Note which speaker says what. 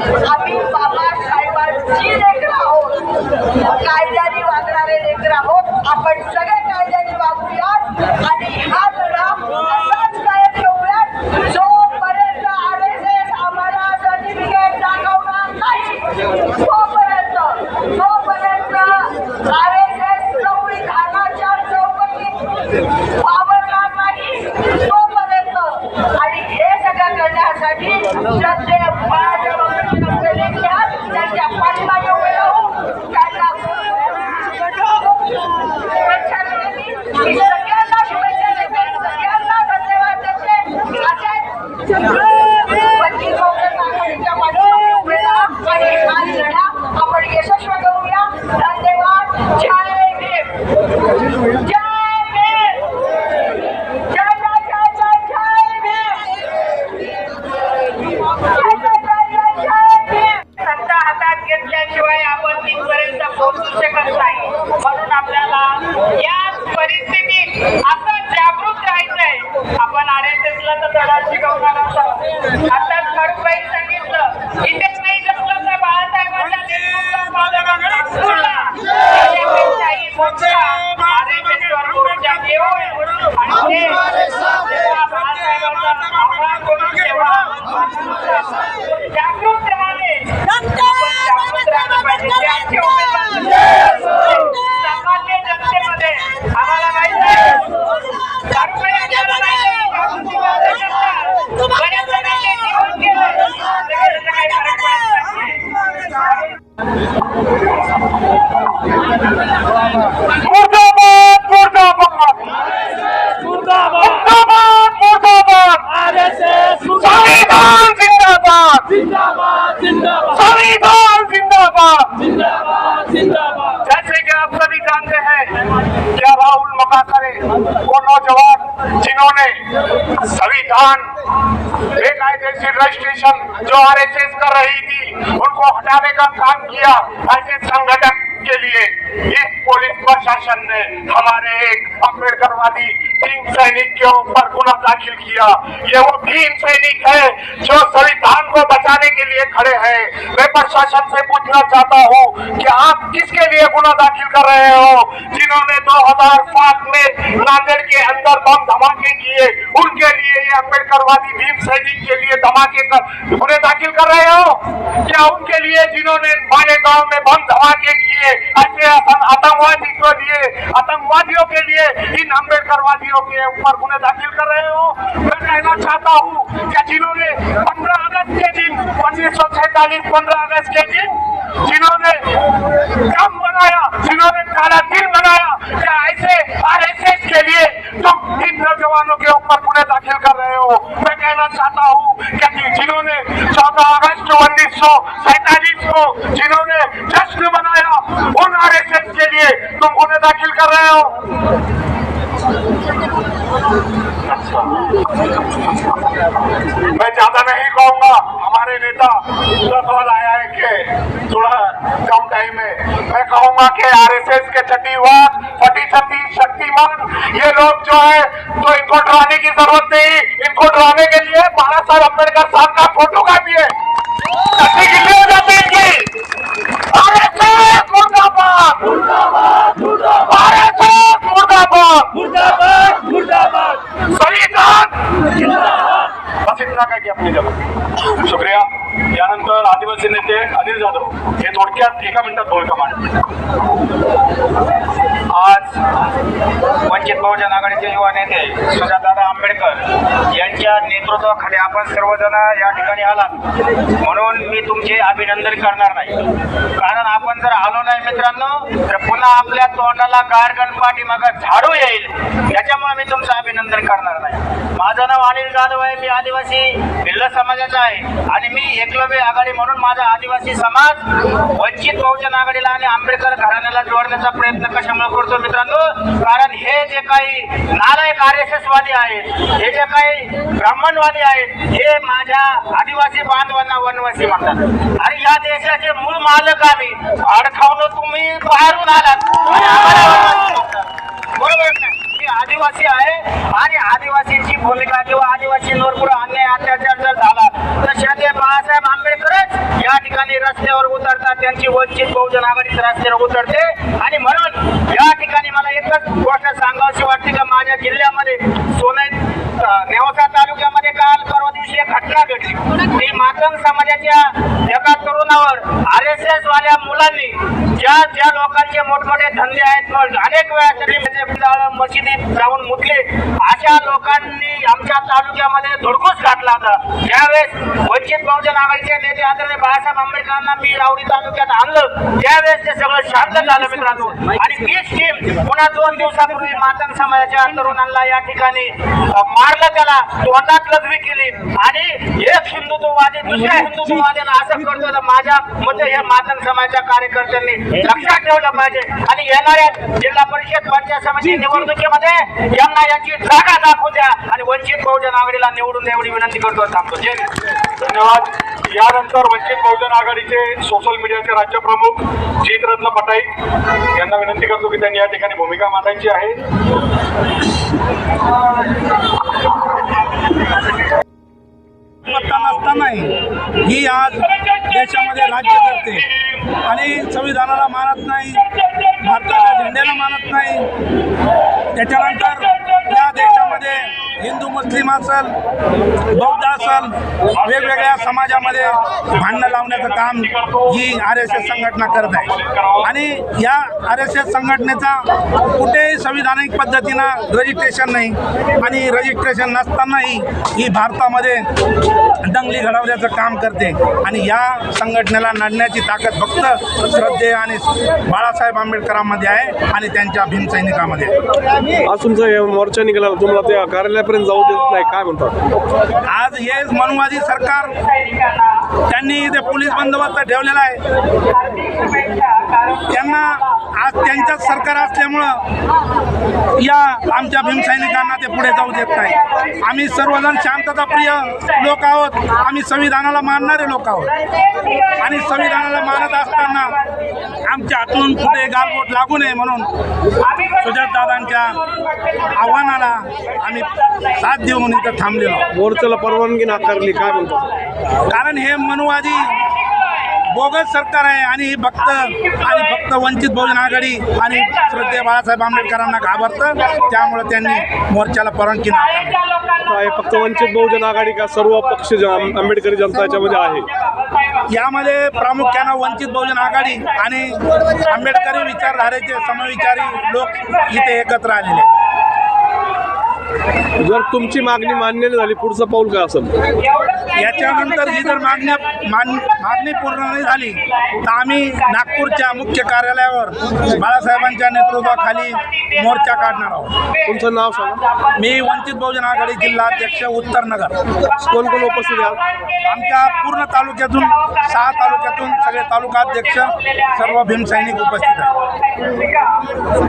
Speaker 1: आम्ही बाबा साहेबांची लेकर आहोत. कायद्याने वागणारे लेकर आहोत. आपण सगळे कायद्याने वागूयात
Speaker 2: नौजवान संविधान बेकायदेशीर रजिस्ट्रेशन जो आर एस एस कर रही थी उनको हटाने का काम किया ऐसे संगठन के लिए। इस पुलिस प्रशासन ने हमारे एक अम्बेडकरवादी भीम सैनिक के ऊपर गुना दाखिल किया। ये वो भीम सैनिक है जो संविधान के लिए खड़े हैं। मैं प्रशासन से पूछना चाहता हूँ कि आप किसके लिए गुना दाखिल कर रहे हो? जिन्होंने 2007 में नांदेड़ के अंदर बम धमाके किए उनके लिए ये अम्बेडकरवादी भीम सैनिक के लिए धमाके कर गुने दाखिल कर रहे हो? क्या उनके लिए जिन्होंने मालेगांव में बम धमाके किए ऐसे आतंकवादी के लिए, आतंकवादियों के लिए, इन अम्बेडकरवादियों के ऊपर गुने दाखिल कर रहे हो। मैं कहना चाहता हूँ कि जिन्होंने पंद्रह अगस्त के दिन, उन्नीस सौ सैतालीस पंद्रह अगस्त के दिन, जिन्होंने कम बनाया, जिन्होंने काला दिन बनाया क्या ऐसे आरएसएस के लिए तुम इन नौजवानों के ऊपर गुने दाखिल कर रहे हो। मैं कहना चाहता हूँ कि जिन्होंने चौदह अगस्त, उन्नीस सौ सैतालीस को जिन्होंने जश्न बनाया उन आरएसएस के लिए तुम गुने दाखिल कर रहे हो? मैं ज़्यादा नहीं कहूँगा। हमारे नेता सवाल आया है कि थोड़ा कम टाइम में। मैं कहूँगा कि आरएसएस के छठीवाद फटी छठी शक्तिमान, ये लोग जो है तो इनको डराने की ज़रूरत नहीं। इनको डराने के लिए बाला साहब अंबेडकर साहब का फ़ोटो काफ़ी जाधव हे थोडक्यात एका मिनिटात भूमिका मांडतील
Speaker 3: आज वंचित बहुजन आघाडीचे युवा नेते सुजातदादा आंबेडकर यांच्या नेतृत्वाखाली आपण सर्वजण या ठिकाणी आलात. म्हणून मी तुमचे अभिनंदन करणार नाही. कारण आपण जर आलो नाही मित्रांनो तर पुन्हा आपल्या तोंडाला गारगण पाठीमाग झाडू येईल. याच्यामुळे मी तुमचं अभिनंदन करणार नाही. माझं नाव अनिल जाधव आहे. मी आदिवासी भिल्ल समाजाचा आहे. आणि मी एकलव्य आघाडी म्हणून माझा आदिवासी समाज वंचित बहुजन आघाडीला आणि आंबेडकर घराण्याला जोडण्याचा प्रयत्न कशामुळे करतो मित्रांनो? कारण हे जे काही नालायक आर एस एस वादी आहेत हे जे काही ब्राह्मणवादी आहेत हे माझ्या आदिवासी बांधवांना वनवासी म्हणतात. आणि या देशाचे मूळ मालक आम्ही. अडखावलं तुम्ही बाहेरून आलात. बरोबर आदिवासी आहे आणि आदिवासींची भूमिका किंवा आदिवासींवर पुढे अन्याय अत्याचार जर झाला तर श्रद्धे बाळासाहेब आंबेडकरच या ठिकाणी रस्त्यावर उतरतात त्यांची वंचित बहुजन आघाडी रस्त्यावर उतरते. आणि म्हणून या ठिकाणी मला एकच गोष्ट सांगावीशी वाटते का माझ्या जिल्ह्यामध्ये सोने अं, नेवासा तालुक्यामध्ये काल परवा दिवशी एक घटना घडली. ती मातंग समाजाच्या एका तरुणावर आर एस एस वाल्या मुलांनी ज्या ज्या लोकांचे मोठमोठे धंदे आहेत मग अनेक वेळा तरी म्हणजे मशिदीत जाऊन मुतले. अशा लोकांनी आमच्या तालुक्यामध्ये धुडकूस घातला होता. त्यावेळेस वंचित बहुजन आघाडीचे नेते आदरणीय बाळासाहेब आंबेडकरांना मी रावडी तालुक्यात आणलं त्यावेळेस ते सगळं शांत झालं मित्रांनो. आणि तीच टीम पुन्हा दोन दिवसापूर्वी मातंग समाजाच्या तरुणांना या ठिकाणी मारलं त्याला तोंडात लघवी केली. आणि एक हिंदुत्ववादी दुसऱ्या हिंदुत्ववाद्याला असं करतो माझ्या मते हे मातंग समाजाच्या कार्यकर्त्यांनी लक्षात ठेवलं पाहिजे. आणि येणाऱ्या जिल्हा परिषद पंचायत समिती निवडणुकीमध्ये यांना यांची जागा दाखवून द्या. आणि वंचित बहुजन आघाडीला निवडून द्या एवढी विनंती करतो थांबतो जय
Speaker 2: धन्यवाद. यानंतर वंचित बहुजन आघाडीचे सोशल मीडियाचे राज्यप्रमुख जितरत्न पटाई यांना विनंती करतो की त्यांनी या ठिकाणी भूमिका मांडायची आहे.
Speaker 4: सत्ता नसतानाही ही आज देशामध्ये राज्य करते. आणि संविधानाला मानत नाही भारताच्या झेंड्याला मानत नाही. त्याच्यानंतर या देशामध्ये हिंदू मुस्लिम असल बौद्ध असल वेगवेगळ्या समाजामध्ये भांडणं लावण्याचं काम ही आर एस एस संघटना करत आहे आणि या आर एस एस संघटनेचा कुठेही संविधानिक पद्धतीनं रजिस्ट्रेशन नाही आणि रजिस्ट्रेशन नसतानाही ही भारतामध्ये दंगली घडवण्याचं काम करते आणि या संघटनेला नडण्याची ताकद फक्त श्रद्धे आणि बाळासाहेब आंबेडकरांमध्ये आहे आणि त्यांच्या भीमसैनिकामध्ये आहे.
Speaker 5: आज तुमचा मोर्चा निघाला तुम्हाला त्या कार्यालयापर्यंत जाऊ देत नाही काय म्हणतात
Speaker 4: आज हे मनुवादी सरकार त्यांनी इथे पोलीस बंदोबस्त ठेवलेला आहे. त्यांना आज त्यांच्याच सरकार असल्यामुळं या आमच्या भीमसैनिकांना ते पुढे जाऊ देत नाही. आम्ही सर्वजण शांतताप्रिय लोक आहोत. आम्ही संविधानाला मानणारे लोक आहोत. आणि संविधानाला मानत असताना आमच्या हातून कुठे गालबोट लागू नये म्हणून सुजातदादांच्या आव्हानाला आम्ही साथ देऊन इथं थांबलेलो.
Speaker 5: मोर्चाला परवानगी नाकारली काय म्हणतात
Speaker 4: कारण हे मनुवादी बोगस सरकार आहे आणि ही फक्त आणि फक्त वंचित बहुजन आघाडी आणि श्रद्धे बाळासाहेब आंबेडकरांना घाबरतं. त्यामुळे त्यांनी मोर्चाला परवानगी
Speaker 5: काय फक्त वंचित बहुजन आघाडी का सर्व पक्ष आंबेडकरी जनता याच्यामध्ये आहे?
Speaker 4: यामध्ये प्रामुख्यानं वंचित बहुजन आघाडी आणि आंबेडकरी विचारधारेचे समविचारी लोक इथे एकत्र आलेले आहेत.
Speaker 5: जर तुमची मागणी मान्य नाही झाली पुढचं पाऊल काय असेल?
Speaker 4: याच्यानंतर ही जर मागण्या मान मागणी पूर्ण नाही झाली तर आम्ही नागपूरच्या मुख्य कार्यालयावर बाळासाहेबांच्या नेतृत्वाखाली मोर्चा काढणार आहोत.
Speaker 5: तुमचं नाव सांगा.
Speaker 4: मी वंचित बहुजन आघाडी जिल्हा अध्यक्ष उत्तर नगर.
Speaker 5: कोण कोण उपस्थित आहे?
Speaker 4: आमच्या पूर्ण तालुक्यातून सहा तालुक्यातून सगळे तालुका अध्यक्ष सर्व भीमसैनिक उपस्थित आहेत.